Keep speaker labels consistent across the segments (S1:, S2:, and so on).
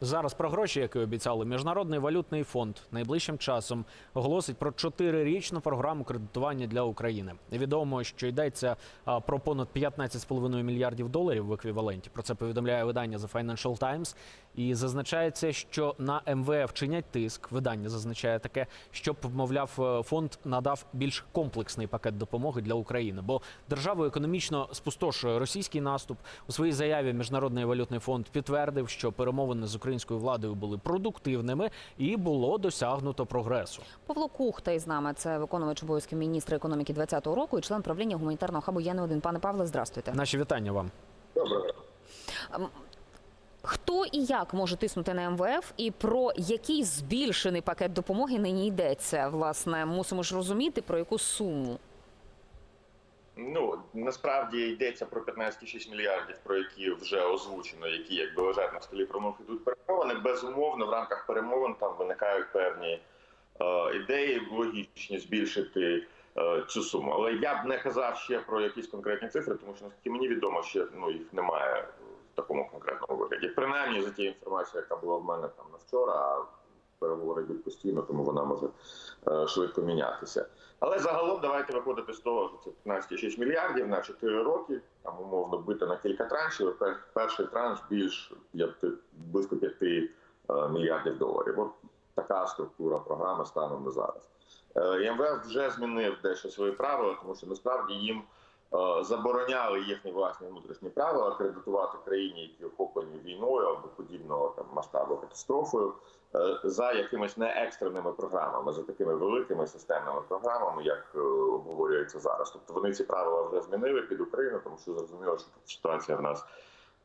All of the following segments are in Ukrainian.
S1: Зараз про гроші, які обіцяли, міжнародний валютний фонд найближчим часом оголосить про чотирирічну програму кредитування для України. Відомо, що йдеться про понад 15,5 мільярдів доларів в еквіваленті. Про це повідомляє видання The Financial Times. І зазначається, що на МВФ чинять тиск. Видання зазначає таке, щоб, мовляв, е, фонд надав більш комплексний пакет допомоги для України, бо державу економічно спустошує російський наступ. У своїй заяві Міжнародний валютний фонд підтвердив, що перемовини з українською владою були продуктивними і було досягнуто прогресу.
S2: Павло Кухта із нами. Це виконувач обов'язків міністра економіки 2020 року і член правління гуманітарного хабу Яни 1 Пане Павле, здрастуйте.
S1: Наші вітання вам.
S2: Хто і як може тиснути на МВФ, і про який збільшений пакет допомоги нині йдеться? Власне, мусимо ж розуміти про яку суму.
S3: Ну насправді йдеться про 15,6 мільярдів, про які вже озвучено, які якби лежать на столі про них ідуть перемовини. Безумовно, в рамках перемовин там виникають певні е, ідеї, логічні збільшити е, цю суму. Але я б не казав ще про якісь конкретні цифри, тому що наскільки мені відомо, ще ну їх немає такому конкретному вигляді. Принаймні за тією інформацією, яка була в мене там на вчора. а Переговори йдуть постійно, тому вона може е, швидко мінятися. Але загалом давайте виходити з того, що це 15,6 мільярдів на 4 роки, там умовно бити на кілька траншів. Перший транш більш близько 5 е, мільярдів доларів. От така структура програми станом на зараз. Е, МВФ вже змінив дещо свої правила, тому що насправді їм забороняли їхні власні внутрішні правила кредитувати країні, які охоплені війною або подібного там масштабу катастрофою е, за якимись не екстреними програмами, за такими великими системними програмами, як е, обговорюється зараз. Тобто вони ці правила вже змінили під Україну, тому що зрозуміло, що ситуація в нас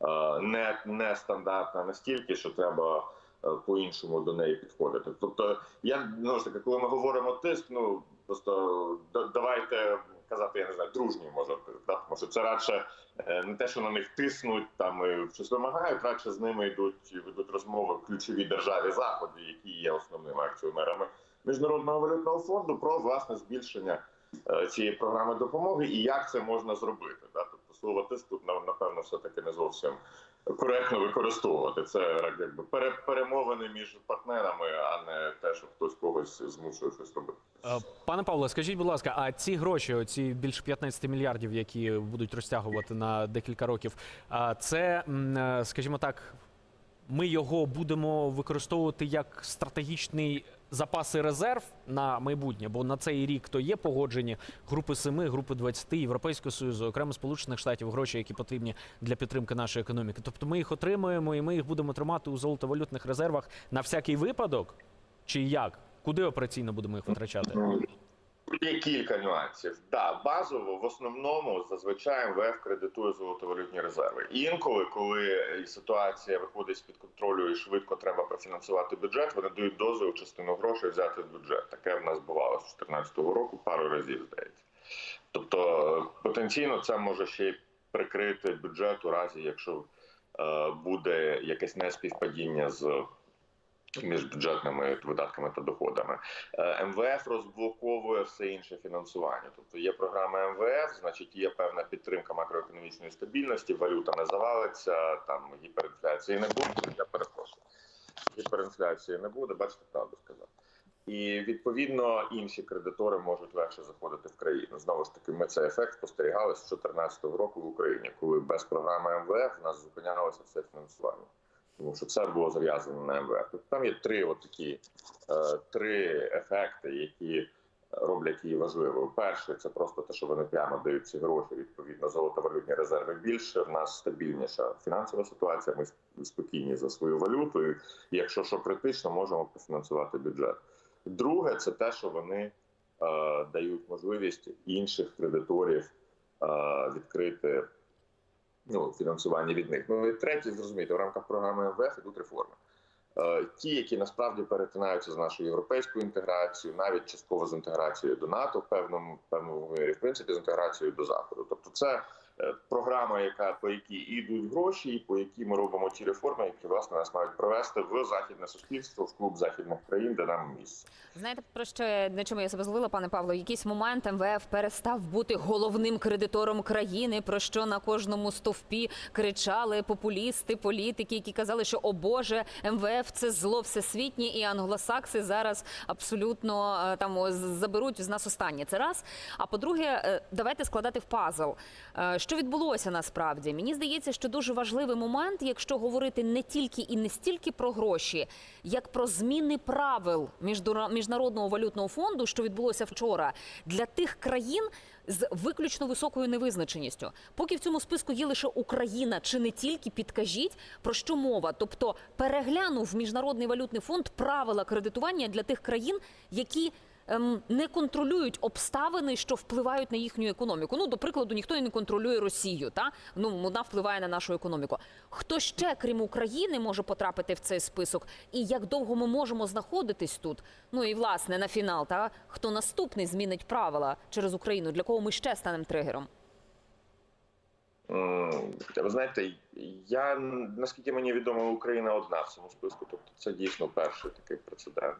S3: е, не, не стандартна настільки, що треба е, по-іншому до неї підходити. Тобто, я ну ж таки, коли ми говоримо тиск, ну просто да- давайте казати, я не знаю, дружні може да? тому що це радше е, не те, що на них тиснуть там і щось вимагають, радше з ними йдуть ведуть розмови ключові державі заходу, які є основними акціонерами міжнародного валютного фонду, про власне збільшення е, цієї програми допомоги і як це можна зробити. Да? Слово тиск тут напевно все таки не зовсім коректно використовувати. Це якби пере- перемовини між партнерами, а не те, що хтось когось змушує щось робити.
S1: Е, Пане Павло, скажіть, будь ласка, а ці гроші, оці більше 15 мільярдів, які будуть розтягувати на декілька років, це, е, скажімо так, ми його будемо використовувати як стратегічний запас і резерв на майбутнє, бо на цей рік то є погоджені групи 7, групи 20, Європейського Союзу, окремо Сполучених Штатів, гроші, які потрібні для підтримки нашої економіки. Тобто ми їх отримуємо і ми їх будемо тримати у золотовалютних резервах на всякий випадок, чи як? Куди операційно будемо їх витрачати?
S3: Є кілька нюансів. Да, базово в основному зазвичай МВФ кредитує золотовалютні резерви. Інколи, коли ситуація виходить з під контролю і швидко треба профінансувати бюджет, вони дають дозвіл частину грошей взяти в бюджет. Таке в нас бувало з 2014 року пару разів здається. Тобто потенційно це може ще й прикрити бюджет у разі, якщо е, буде якесь неспівпадіння з між бюджетними видатками та доходами. Е, МВФ розблоковує все інше фінансування. Тобто є програма МВФ, значить є певна підтримка макроекономічної стабільності, валюта не завалиться, там гіперінфляції не буде. Я перепрошую. Гіперінфляції не буде, бачите, правду сказав. І відповідно інші кредитори можуть легше заходити в країну. Знову ж таки, ми цей ефект спостерігали з 2014 року в Україні, коли без програми МВФ в нас зупинялося все фінансування тому що все було зав'язано на МВФ. Тобто Там є три от такі е, три ефекти, які роблять її важливою. Перший це просто те, що вони прямо дають ці гроші. Відповідно, золотовалютні резерви більше. В нас стабільніша фінансова ситуація. Ми спокійні за свою валюту. І якщо що критично, можемо профінансувати бюджет. Друге, це те, що вони е, дають можливість інших кредиторів е, відкрити ну, фінансування від них. Ну і третє, зрозуміти, в рамках програми МВФ ідуть реформи. Е, Ті, які насправді перетинаються з нашою європейською інтеграцією, навіть частково з інтеграцією до НАТО, в певному певному мірі, в принципі, з інтеграцією до заходу. Тобто, це програма, яка по якій йдуть гроші, і по якій ми робимо ті реформи, які власне нас мають провести в західне суспільство, в клуб західних країн, де нам місце.
S2: Знаєте, про що на чому я себе зловила, пане Павло? Якийсь момент МВФ перестав бути головним кредитором країни, про що на кожному стовпі кричали популісти, політики, які казали, що о Боже, МВФ це зло всесвітнє, і англосакси зараз абсолютно е, там заберуть з нас останнє. Це раз. А по-друге, е, давайте складати в пазл. Що відбулося насправді? Мені здається, що дуже важливий момент, якщо говорити не тільки і не стільки про гроші, як про зміни правил міжнародного валютного фонду, що відбулося вчора, для тих країн з виключно високою невизначеністю. Поки в цьому списку є лише Україна, чи не тільки підкажіть про що мова? Тобто переглянув міжнародний валютний фонд правила кредитування для тих країн, які не контролюють обставини, що впливають на їхню економіку. Ну, до прикладу, ніхто не контролює Росію. Та ну вона впливає на нашу економіку. Хто ще, крім України, може потрапити в цей список? І як довго ми можемо знаходитись тут? Ну і власне на фінал, та хто наступний змінить правила через Україну? Для кого ми ще станемо тригером?
S3: Ви знаєте, я наскільки мені відомо, Україна одна в цьому списку. Тобто це дійсно перший такий прецедент.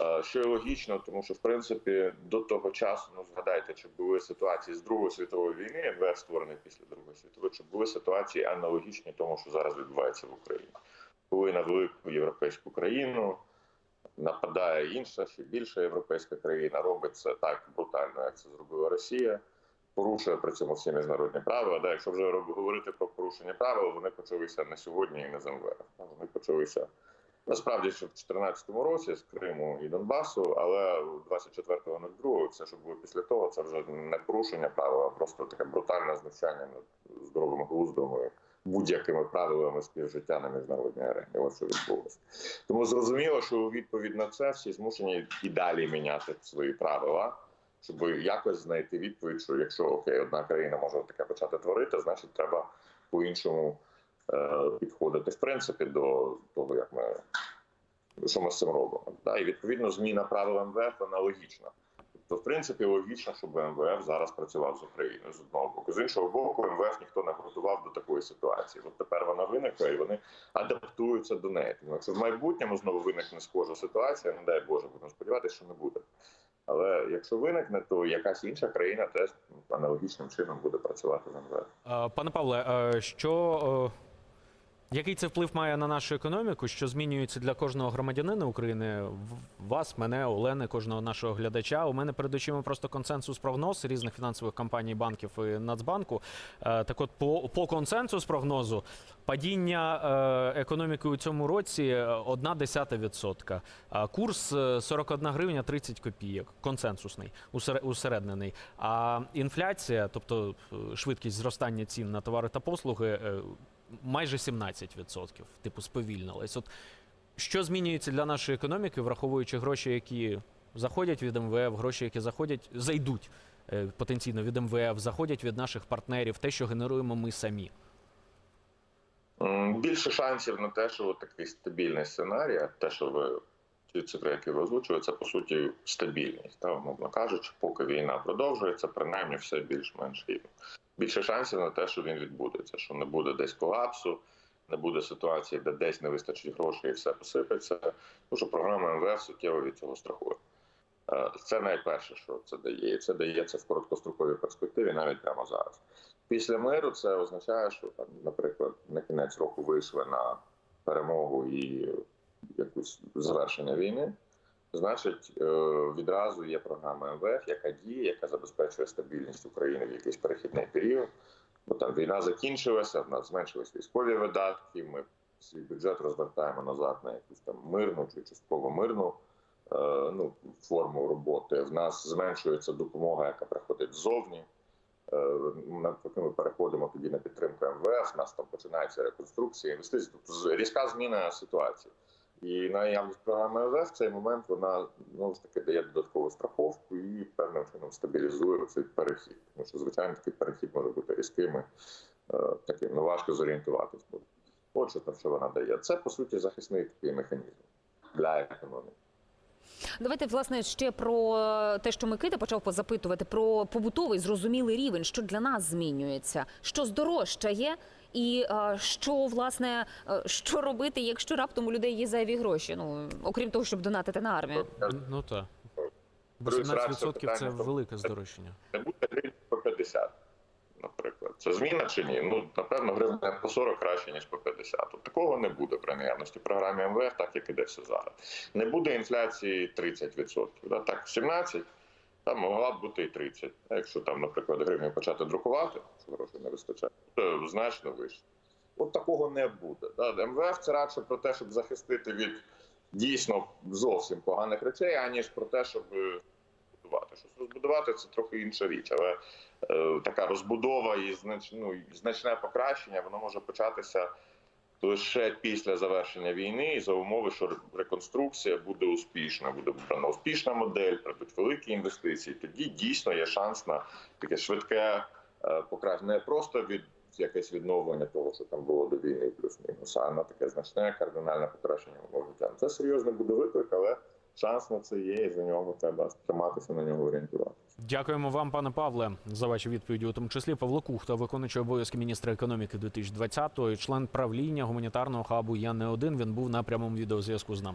S3: Е, Що і логічно, тому що в принципі до того часу, ну згадайте, чи були ситуації з Другої світової війни, МВФ створений після Другої світової, чи були ситуації аналогічні тому, що зараз відбувається в Україні, коли на велику європейську країну нападає інша, ще більша європейська країна, робить це так брутально, як це зробила Росія порушує при цьому всі міжнародні правила. Да, якщо вже говорити про порушення правил, вони почалися не сьогодні і не з МВФ. Вони почалися насправді ще в 2014 році з Криму і Донбасу, але 24.02, це що було після того, це вже не порушення правил, а просто таке брутальне знущання над здоровим глуздом і будь-якими правилами співжиття на міжнародній арені. Ось що відбулося. Тому зрозуміло, що у відповідь на це всі змушені і далі міняти свої правила щоб якось знайти відповідь, що якщо окей, одна країна може таке почати творити, значить треба по-іншому е, підходити в принципі до того, як ми що ми з цим робимо. Да? І відповідно зміна правил МВФ аналогічна. Тобто, в принципі, логічно, щоб МВФ зараз працював з Україною з одного боку. З іншого боку, МВФ ніхто не готував до такої ситуації. От тепер вона виникла і вони адаптуються до неї. Тому якщо в майбутньому знову виникне схожа ситуація, не дай Боже, будемо сподіватися, що не буде. Але якщо виникне, то якась інша країна теж аналогічним чином буде працювати з МВФ.
S1: Е, Пане Павле, е, що е, який це вплив має на нашу економіку? Що змінюється для кожного громадянина України? Вас, мене, Олени, кожного нашого глядача. У мене перед очима просто консенсус прогноз різних фінансових компаній, банків і Нацбанку. Е, Так, от, по, по консенсус прогнозу, падіння е, економіки у цьому році е, одна десята відсотка. А Курс е, 41 гривня 30 копійок. Консенсусний, усере- усереднений. А інфляція, тобто е, швидкість зростання цін на товари та послуги, е, майже 17%, типу, сповільнилась. От що змінюється для нашої економіки, враховуючи гроші, які заходять від МВФ, гроші, які заходять, зайдуть е, потенційно від МВФ, заходять від наших партнерів, те, що генеруємо ми самі.
S3: Більше шансів на те, що такий стабільний сценарій, те, що ви ті цифри, які ви озвучуєте, це по суті стабільність. Та, умовно кажучи, поки війна продовжується, принаймні все більш-менш рівно. Більше шансів на те, що він відбудеться, що не буде десь колапсу, не буде ситуації, де десь не вистачить грошей і все посипеться. Тому що програма МВФ суттєво від цього страхує. Е, Це найперше, що це дає, і це дається в короткостроковій перспективі навіть прямо зараз. Після миру це означає, що наприклад, на кінець року вийшли на перемогу і якусь завершення війни. Значить, е, відразу є програма МВФ, яка діє, яка забезпечує стабільність України в якийсь перехідний період. Бо там війна закінчилася, в нас зменшились військові видатки. Ми свій бюджет розвертаємо назад на якусь там мирну чи частково мирну е, ну, форму роботи. В нас зменшується допомога, яка приходить ззовні. Е, навпаки, ми переходимо тоді на підтримку МВФ, у нас там починається реконструкція інвестицій. Тобто різка зміна ситуації. І наявність програми МВФ в цей момент вона знову ж таки дає додаткову страховку і певним чином стабілізує цей перехід. Тому що, звичайно, такий перехід може бути різким, е, таким ну, важко зорієнтуватись буде. Отже, там, що вона дає. Це по суті захисний такий механізм для економіки.
S2: Давайте власне ще про те, що Микита почав позапитувати про побутовий зрозумілий рівень, що для нас змінюється, що здорожчає, і е, що власне е, що робити, якщо раптом у людей є зайві гроші. Ну окрім того, щоб донатити на армію.
S1: Ну так.
S3: Плюс
S1: 18% це велике здорожчання.
S3: Не буде по 50, наприклад. Це зміна чи ні? Ну, напевно, гривня по 40 краще, ніж по 50. От такого не буде при наявності програми МВФ, так як іде все зараз. Не буде інфляції 30%. Да? Так, 17, там могла б бути і 30. А якщо там, наприклад, гривню почати друкувати, що грошей не вистачає, то значно вище. От такого не буде. МВФ це радше про те, щоб захистити від дійсно зовсім поганих речей, аніж про те, щоб е, розбудувати. Щось розбудувати це трохи інша річ, але е, така розбудова і знач, ну, значне покращення воно може початися лише після завершення війни, і за умови, що реконструкція буде успішна, буде вибрана успішна модель, прийдуть великі інвестиції. Тоді дійсно є шанс на таке швидке е, покращення, не просто від якесь відновлення того, що там було до війни, плюс-мінус, а на таке значне кардинальне покращення умов життя. Це серйозно буде виклик, але шанс на це є, і за нього треба триматися на нього орієнтувати.
S1: Дякуємо вам, пане Павле, за ваші відповіді. У тому числі Павло Кухта, виконуючий обов'язки міністра економіки 2020-го, і член правління гуманітарного хабу. Я не один. Він був на прямому відеозв'язку з нами.